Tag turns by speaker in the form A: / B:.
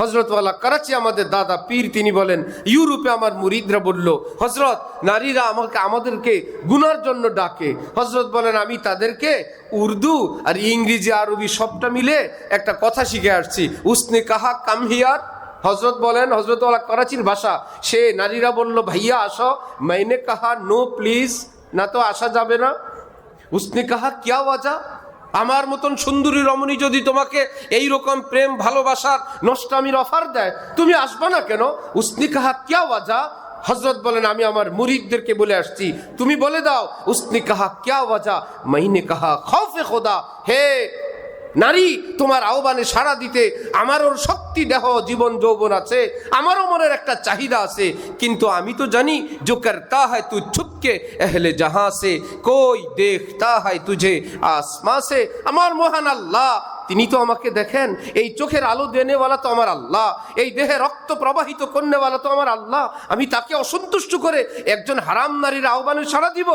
A: হজরতওয়ালা করাচি আমাদের দাদা পীর, তিনি বলেন, ইউরোপে আমার মুরিদরা বলল হজরত নারীরা আমাকে, আমাদেরকে গুনার জন্য ডাকে। হজরত বলেন, আমি তাদেরকে উর্দু আর ইংরেজি, আরবি সবটা মিলে একটা কথা শিখে আসছি। উসনে কাহা কাম হিয়ার? হজরত বলেন হজরতওয়ালা করাচির ভাষা। সে নারীরা বলল, ভাইয়া, আসো। মাইনে কাহা, নো প্লিজ, না তো আসা যাবে না। উসনে কাহা, কিয়া ওয়াজা? আমার মতন সুন্দরী রমণী যদি তোমাকে এই রকম প্রেম, ভালোবাসার, নষ্টামির অফার দেয়, তুমি আসবা না কেন? উস্নিকাহা কিয়া ওয়াজা। হজরত বলেন, আমি আমার মুরিদদেরকে বলে আসছি। তুমি বলে দাও উসনি কাহা কিয়া ওয়াজা। মাইনে কাহা খোদা। হে নারী, তোমার আহ্বানে সাড়া দিতে আমারও শক্তি, দেহ, জীবন, যৌবন আছে, আমারও মনের একটা চাহিদা আছে। কিন্তু আমি তো জানি জোকের তা হয় তুই ছুপকে এহলে যাহা আছে কই দেখতা হয় তুঝে আসমা সে? আমার মহান আল্লাহ, তিনি তো আমাকে দেখেন, এই চোখের আলো দেনেওয়ালা তো আমার আল্লাহ, এই দেহে রক্ত প্রবাহিত করনেওয়ালা তো আমার আল্লাহ। আমি তাকে অসন্তুষ্ট করে একজন হারাম নারীর আহ্বানে সাড়া দিব।